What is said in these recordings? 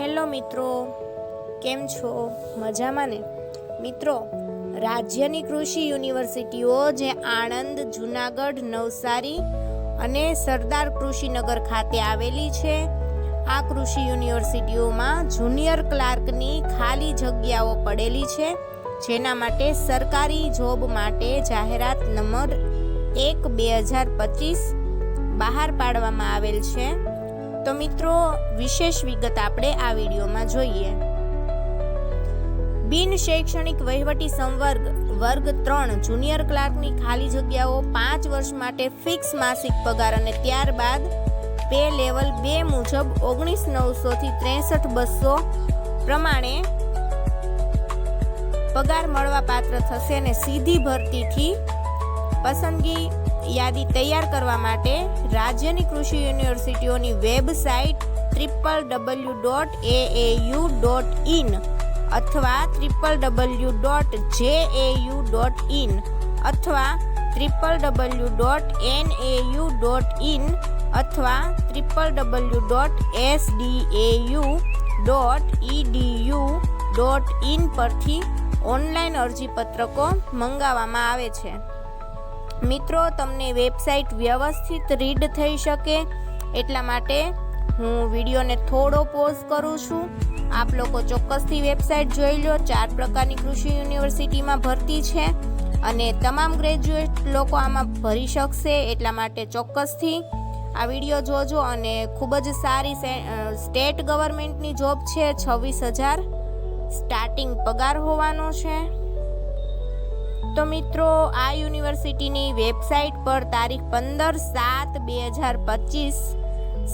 Hello મિત્રો, કેમ છો? મજામાં ને? મિત્રો, રાજ્યની કૃષિ યુનિવર્સિટીઓ જે આણંદ, જુનાગઢ, નવસારી અને સરદાર કૃષિનગર ખાતે આવેલી છે, આ કૃષિ યુનિવર્સિટીઓમાં જુનિયર ક્લાર્કની ખાલી જગ્યાઓ પડેલી છે, જેના માટે સરકારી જોબ માટે જાહેરાત નંબર એક બે હજાર પચીસ બહાર પાડવામાં આવેલ છે. તો મિત્રો, વિશેષ વિગત આપણે આ વિડીયોમાં જોઈએ. બિન શૈક્ષણિક વહીવટી સંવર્ગ, વર્ગ ત્રણ, જુનિયર ક્લાર્કની ખાલી જગ્યાઓ પાંચ વર્ષ માટે ફિક્સ માસિક પગાર અને ત્યારબાદ પે લેવલ બે મુજબ ઓગણીસ નવસોથી ત્રેસઠ બસો પ્રમાણે પગાર મળવા પાત્ર થશે અને સીધી ભરતીથી પસંદગી યાદી તૈયાર કરવા માટે રાજ્યની કૃષિ યુનિવર્સિટીઓની website triple W dot A U dot in અથવા triple W dot J A U dot in અથવા triple W dot N A U dot in અથવા triple W dot S D A U dot E D U dot in પરથી online અરજીપત્રકો મંગાવવામાં આવે છે. મિત્રો, તમને વેબસાઇટ વ્યવસ્થિત રીડ થઈ શકે. એટલા માટે હું વિડીયોને થોડો પોઝ કરું છું. આપ લોકો ચોક્કસથી વેબસાઇટ જોઈ લો. ચાર પ્રકારની કૃષિ યુનિવર્સિટીમાં ભરતી છે અને તમામ ગ્રેજ્યુએટ લોકો આમાં ભરી શકશે. એટલા માટે ચોક્કસથી આ વીડિયો જોજો અને ખૂબ જ સારી સ્ટેટ ગવર્મેન્ટની જોબ છે. છવ્વીસ હજાર સ્ટાર્ટિંગ પગાર હોવાનો છે. તો મિત્રો, આ યુનિવર્સિટીની વેબસાઇટ પર તારીખ પંદર સાત બે હજાર પચીસ,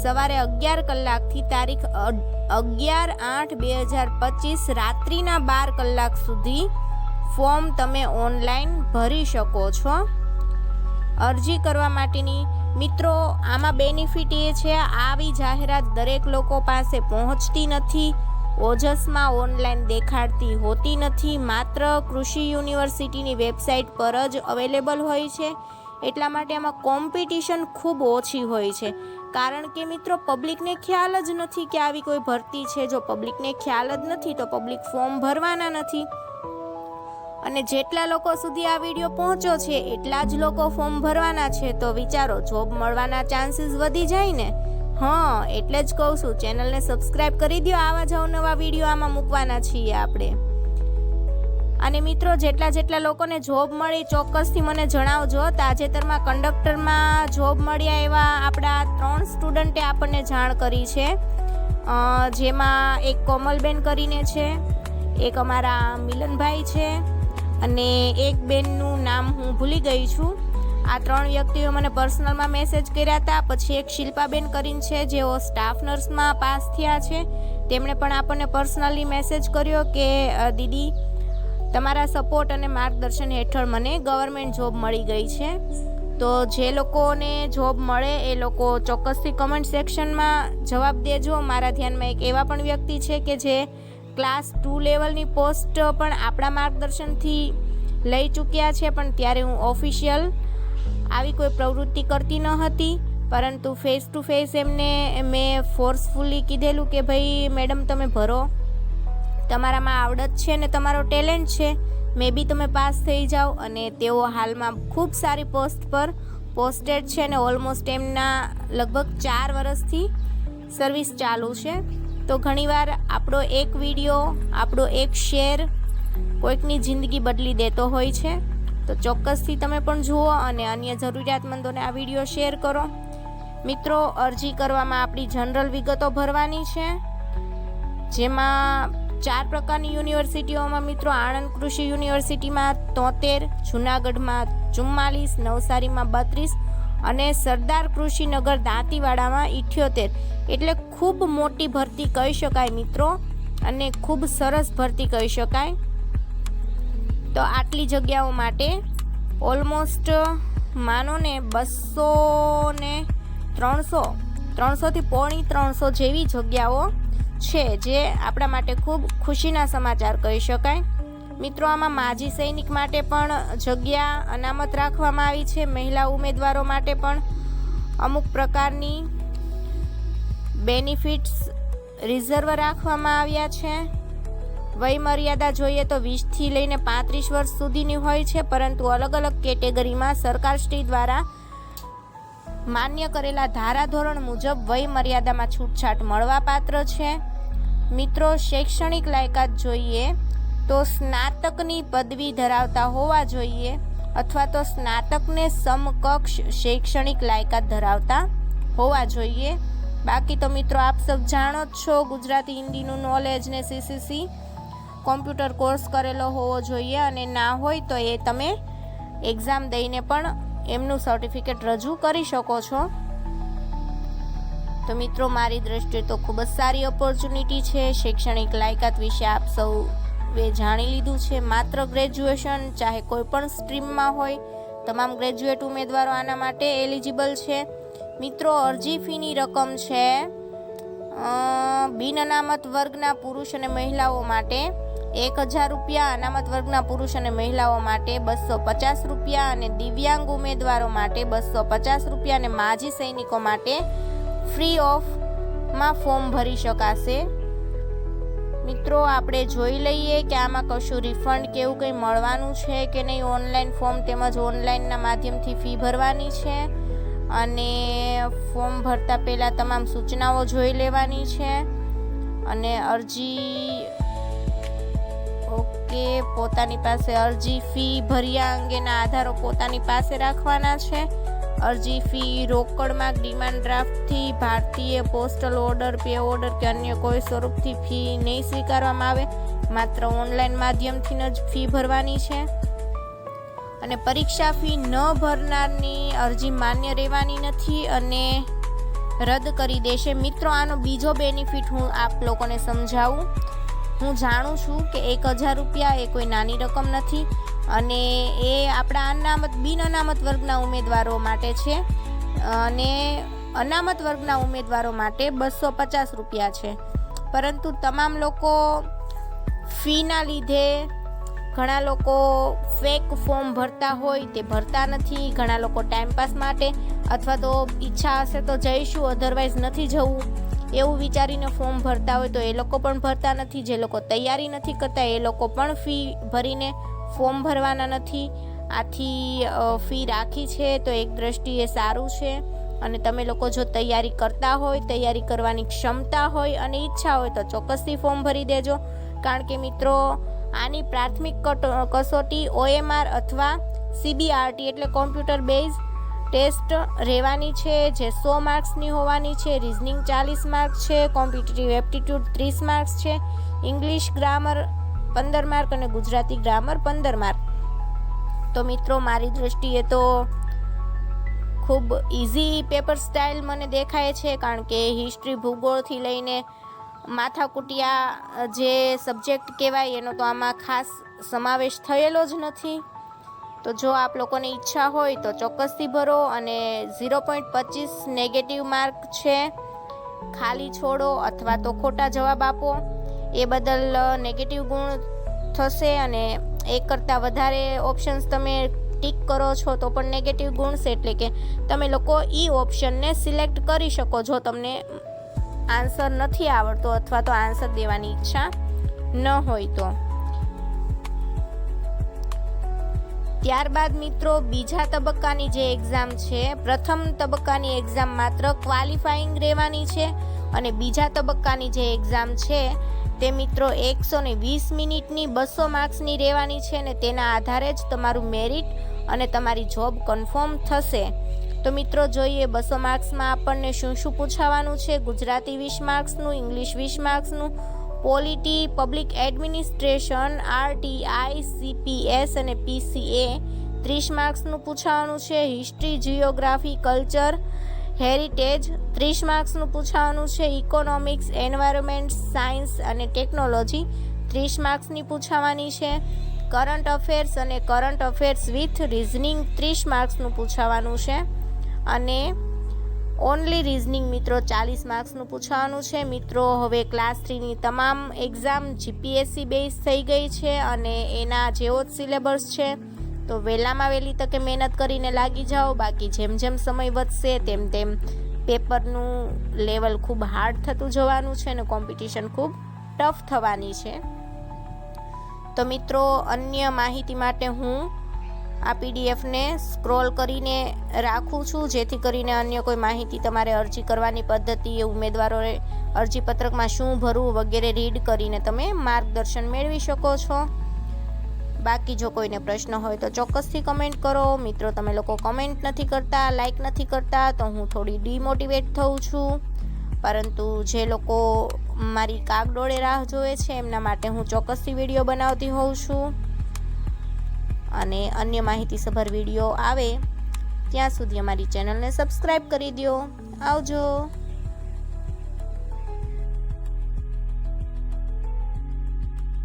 સવારે અગિયાર કલાકથી તારીખ અગિયાર આઠ બે હજાર પચીસ રાત્રિના બાર કલાક સુધી ફોર્મ તમે ઓનલાઈન ભરી શકો છો. અરજી કરવા માટેની, મિત્રો, આમાં બેનિફિટ એ છે, આવી જાહેરાત દરેક લોકો પાસે પહોંચતી નથી. ઓજસમાં ઓનલાઈન દેખાડતી હોતી નથી, માત્ર કૃષિ યુનિવર્સિટીની વેબસાઇટ પર જ અવેલેબલ હોય છે. એટલા માટે આમાં કોમ્પિટિશન ખૂબ ઓછી હોય છે. કારણ કે મિત્રો, પબ્લિકને ખ્યાલ જ નથી કે આવી કોઈ ભરતી છે. જો પબ્લિકને ખ્યાલ જ નથી, તો પબ્લિક ફોર્મ ભરવાના નથી. અને જેટલા લોકો સુધી આ વીડિયો પહોંચ્યો છે, એટલા જ લોકો ફોર્મ ભરવાના છે. તો વિચારો, જોબ મળવાના ચાન્સીસ વધી જાય ને. હા, એટલે જ કહું છું, ચેનલને સબસ્ક્રાઇબ કરી દો આવા જ નવા વીડિયો આમાં મૂકવાના છીએ આપણે. અને મિત્રો, જેટલા જેટલા લોકોને જોબ મળી, ચોક્કસથી મને જણાવજો. તાજેતરમાં કંડક્ટરમાં જોબ મળ્યા એવા આપણા ત્રણ સ્ટુડન્ટે આપણને જાણ કરી છે. જેમાં એક કોમલબેન કરીને છે, એક અમારા મિલનભાઈ છે, અને એક બેનનું નામ હું ભૂલી ગઈ છું. આ ત્રણ વ્યક્તિઓ મને પર્સનલમાં મેસેજ કર્યા હતા. પછી એક શિલ્પાબેન કરીને છે, જેઓ સ્ટાફ નર્સમાં પાસ થયા છે. તેમણે પણ આપણને પર્સનલી મેસેજ કર્યો કે દીદી, તમારા સપોર્ટ અને માર્ગદર્શન હેઠળ મને ગવર્મેન્ટ જોબ મળી ગઈ છે. તો જે લોકોને જોબ મળે, એ લોકો ચોક્કસથી કમેન્ટ સેક્શનમાં જવાબ દેજો. મારા ધ્યાનમાં એક એવા પણ વ્યક્તિ છે કે જે ક્લાસ ટુ લેવલની પોસ્ટ પણ આપણા માર્ગદર્શનથી લઈ ચૂક્યા છે. પણ ત્યારે હું ઓફિશિયલ આવી કોઈ પ્રવૃત્તિ કરતી ન હતી, પરંતુ ફેસ ટુ ફેસ એમને મેં ફોર્સફુલી કીધેલું કે ભાઈ, મેડમ, તમે ભરો. તમારામાં આવડત છે ને તમારો ટેલેન્ટ છે, મે બી તમે પાસ થઈ જાઓ. અને તેઓ હાલમાં ખૂબ સારી પોસ્ટ પર પોસ્ટેડ છે અને ઓલમોસ્ટ એમના લગભગ ચાર વર્ષથી સર્વિસ ચાલુ છે. તો ઘણીવાર આપણો એક વીડિયો આપણો એક શેર કોઈકની જિંદગી બદલી દેતો હોય છે. તો ચોક્કસથી તમે પણ જુઓ અને અન્ય જરૂરિયાતમંદોને આ વીડિયો શેર કરો. મિત્રો, અરજી કરવામાં આપણી જનરલ વિગતો ભરવાની છે. જેમાં ચાર પ્રકારની યુનિવર્સિટીઓમાં મિત્રો, આણંદ કૃષિ યુનિવર્સિટીમાં તોતેર, જુનાગઢમાં ચુમ્માલીસ, નવસારીમાં બત્રીસ અને સરદાર કૃષિનગર દાંતીવાડામાં ઇઠ્યોતેર. એટલે ખૂબ મોટી ભરતી કહી શકાય મિત્રો અને ખૂબ સરસ ભરતી કહી શકાય. તો આટલી જગ્યાઓ માટે ઓલમોસ્ટ માનો ને બસો ને ત્રણસો ત્રણસોથી પોણી ત્રણસો જેવી જગ્યાઓ છે જે આપણા માટે ખૂબ ખુશીના સમાચાર કહી શકાય. મિત્રો, આમાં માજી સૈનિક માટે પણ જગ્યા અનામત રાખવામાં આવી છે. મહિલા ઉમેદવારો માટે પણ અમુક પ્રકારની બેનિફિટ્સ રિઝર્વ રાખવામાં આવ્યા છે. વય મર્યાદા જોઈએ તો વીસથી લઈને પાંત્રીસ વર્ષ સુધીની હોય છે, પરંતુ અલગ અલગ કેટેગરીમાં સરકારશ્રી દ્વારા માન્ય કરેલા ધારાધોરણ મુજબ વય મર્યાદામાં છૂટછાટ મળવાપાત્ર છે. મિત્રો, શૈક્ષણિક લાયકાત જોઈએ તો સ્નાતકની પદવી ધરાવતા હોવા જોઈએ અથવા તો સ્નાતકને સમકક્ષ શૈક્ષણિક લાયકાત ધરાવતા હોવા જોઈએ. બાકી તો મિત્રો, આપ સૌ જાણો જ છો ગુજરાતી હિન્દીનું નોલેજ ને સીસીસી કોમ્પ્યુટર કોર્સ કરેલો હોવો જોઈએ અને ના હોય તો એ તમે એક્ઝામ દઈને પણ એમનું સર્ટિફિકેટ રજૂ કરી શકો છો. તો મિત્રો, મારી દ્રષ્ટિએ તો ખૂબ જ સારી ઓપોર્ચ્યુનિટી છે. શૈક્ષણિક લાયકાત વિશે આપ સૌએ જાણી લીધું છે. માત્ર ગ્રેજ્યુએશન ચાહે કોઈ પણ સ્ટ્રીમમાં હોય, તમામ ગ્રેજ્યુએટ ઉમેદવારો આના માટે એલિજિબલ છે. મિત્રો, અરજી ફીની રકમ છે બિન અનામત વર્ગના પુરુષ અને મહિલાઓ માટે એક હજાર રૂપિયા અનામત વર્ગના પુરુષ અને મહિલાઓ માટે બસો પચાસ રૂપિયા અને દિવ્યાંગ ઉમેદવારો માટે બસો પચાસ રૂપિયા અને માજી સૈનિકો માટે ફ્રી ઓફમાં ફોર્મ ભરી શકાશે. મિત્રો, આપણે જોઈ લઈએ કે આમાં કશું રિફંડ કે એવું કંઈ મળવાનું છે કે નહીં. ઓનલાઈન ફોર્મ તેમજ ઓનલાઈનના માધ્યમથી ફી ભરવાની છે અને ફોર્મ ભરતા પહેલાં તમામ સૂચનાઓ જોઈ લેવાની છે અને અરજી ઓકે પોતાની પાસે અરજી ફી ભર્યા અંગેના આધારો પોતાની પાસે રાખવાના છે. અરજી ફી રોકડમાં ડિમાન્ડ ડ્રાફ્ટથી ભારતીય પોસ્ટલ ઓર્ડર, પે ઓર્ડર કે અન્ય કોઈ સ્વરૂપથી ફી નહીં સ્વીકારવામાં આવે. માત્ર ઓનલાઈન માધ્યમથી જ ફી ભરવાની છે. અને પરીક્ષા ફી ન ભરનારની અરજી માન્ય રહેવાની નથી અને રદ કરી દેશે. મિત્રો, આનો બીજો બેનિફિટ હું આપ લોકોને સમજાવું. હું જાણું છું કે એક હજાર રૂપિયા એ કોઈ નાની રકમ નથી અને એ આપણા અનામત, બિન અનામત વર્ગના ઉમેદવારો માટે છે. અને અનામત વર્ગના ઉમેદવારો માટે બસો પચાસ રૂપિયા છે. પરંતુ તમામ લોકો ફીના લીધે ઘણા લોકો ફેક ફોર્મ ભરતા હોય તે ભરતા નથી, ઘણા લોકો ટાઈમપાસ માટે અથવા તો ઈચ્છા હશે તો જઈશું અધરવાઇઝ નથી જવું. એવું વિચારીને ફોર્મ ભરતા હોય તો એ લોકો પણ ભરતા નથી. જે લોકો તૈયારી નથી કરતા એ લોકો પણ ફી ભરીને ફોર્મ ભરવાના નથી. આથી ફી રાખી છે તો એક દ્રષ્ટિએ સારું છે. અને તમે લોકો જો તૈયારી કરતા હોય, તૈયારી કરવાની ક્ષમતા હોય અને ઈચ્છા હોય તો ચોક્કસથી ફોર્મ ભરી દેજો. કારણ કે મિત્રો, આની પ્રાથમિક કસોટી ઓએમઆર અથવા સીબીઆરટી એટલે કોમ્પ્યુટર બેઝ ટેસ્ટ રહેવાની છે, જે સો માર્ક્સની હોવાની છે, રિઝનિંગ ચાલીસ માર્ક છે, કોમ્પિટિટિવ એપ્ટિટ્યૂડ ત્રીસ માર્ક્સ છે, ઇંગ્લિશ ગ્રામર પંદર માર્ક અને ગુજરાતી ગ્રામર પંદર માર્ક. તો મિત્રો, મારી દૃષ્ટિએ તો ખૂબ ઇઝી પેપર સ્ટાઇલ મને દેખાય છે, કારણ કે હિસ્ટ્રી ભૂગોળથી લઈને માથાકૂટિયા જે સબ્જેક્ટ કહેવાય, એનો તો આમાં ખાસ સમાવેશ થયેલો જ નથી. તો જો આપ લોકોને ઈચ્છા હોય તો ચોક્કસથી ભરો અને ઝીરો પોઈન્ટ પચીસ નેગેટિવ માર્ક છે. ખાલી છોડો અથવા તો ખોટા જવાબ આપો. એ બદલ નેગેટિવ ગુણ થશે અને એક કરતાં વધારે ઓપ્શન્સ તમે ટીક કરો છો તો પણ નેગેટિવ ગુણ છે. એટલે કે તમે લોકો ઈ ઓપ્શનને સિલેક્ટ કરી શકો જો તમને આન્સર નથી આવડતો અથવા તો આન્સર દેવાની ઈચ્છા ન હોય તો. ત્યારબાદ મિત્રો, બીજા તબક્કાની જે એક્ઝામ છે, પ્રથમ તબક્કાની એક્ઝામ માત્ર ક્વોલિફાઈંગ રહેવાની છે અને બીજા તબક્કાની જે એક્ઝામ છે, તે મિત્રો એકસો ને વીસ મિનિટની બસો માર્ક્સની રહેવાની છે ને તેના આધારે જ તમારું મેરિટ અને તમારી જોબ કન્ફર્મ થશે. તો મિત્રો, જોઈએ બસો માર્ક્સમાં આપણને શું શું પૂછાવાનું છે? ગુજરાતી વીસ માર્ક્સનું, ઇંગ્લિશ વીસ માર્ક્સનું polity public administration, RTI, CPS અને પીસીએ ત્રીસ માર્ક્સનું પૂછાવાનું છે. હિસ્ટ્રી જિયોગ્રાફી કલ્ચર, હેરિટેજ ત્રીસ માર્ક્સનું પૂછાવાનું છે. ઇકોનોમિક્સ, એન્વાયરમેન્ટ, સાયન્સ અને ટેકનોલોજી ત્રીસ માર્ક્સની પૂછાવાની છે. કરંટ અફેર્સ અને કરંટ અફેર્સ વિથ રિઝનિંગ ત્રીસ માર્ક્સનું પૂછાવાનું છે. અને ઓનલી રિઝનિંગ મિત્રો, ચાલીસ માર્ક્સનું પૂછવાનું છે. મિત્રો, હવે ક્લાસ થ્રીની તમામ એક્ઝામ જીપીએસસી બેઝ થઈ ગઈ છે અને એના જેવો જ સિલેબસ છે. તો વહેલામાં વહેલી તકે મહેનત કરીને લાગી જાઓ. બાકી જેમ જેમ સમય વધશે, તેમ તેમ પેપરનું લેવલ ખૂબ હાર્ડ થતું જવાનું છે અને કોમ્પિટિશન ખૂબ ટફ થવાની છે. તો મિત્રો, અન્ય માહિતી માટે હું આ પીડીએફને સ્ક્રોલ કરીને રાખું છું, જેથી કરીને અન્ય કોઈ માહિતી તમારે અરજી કરવાની પદ્ધતિ, એ ઉમેદવારોએ અરજીપત્રકમાં શું ભરવું વગેરે રીડ કરીને તમે માર્ગદર્શન મેળવી શકો છો. બાકી જો કોઈને પ્રશ્ન હોય તો ચોક્કસથી કમેન્ટ કરો. મિત્રો, તમે લોકો કમેન્ટ નથી કરતા લાઈક નથી કરતા, તો હું થોડી ડિમોટિવેટ થઉં છું. પરંતુ જે લોકો મારી કાગડોળે રાહ જોવે છે, એમના માટે હું ચોક્કસથી વીડિયો બનાવતી હોઉં છું. અને અન્ય માહિતીસભર વીડિયો આવે ત્યાં સુધી અમારી ચેનલને સબસ્ક્રાઈબ કરી દો આવજો.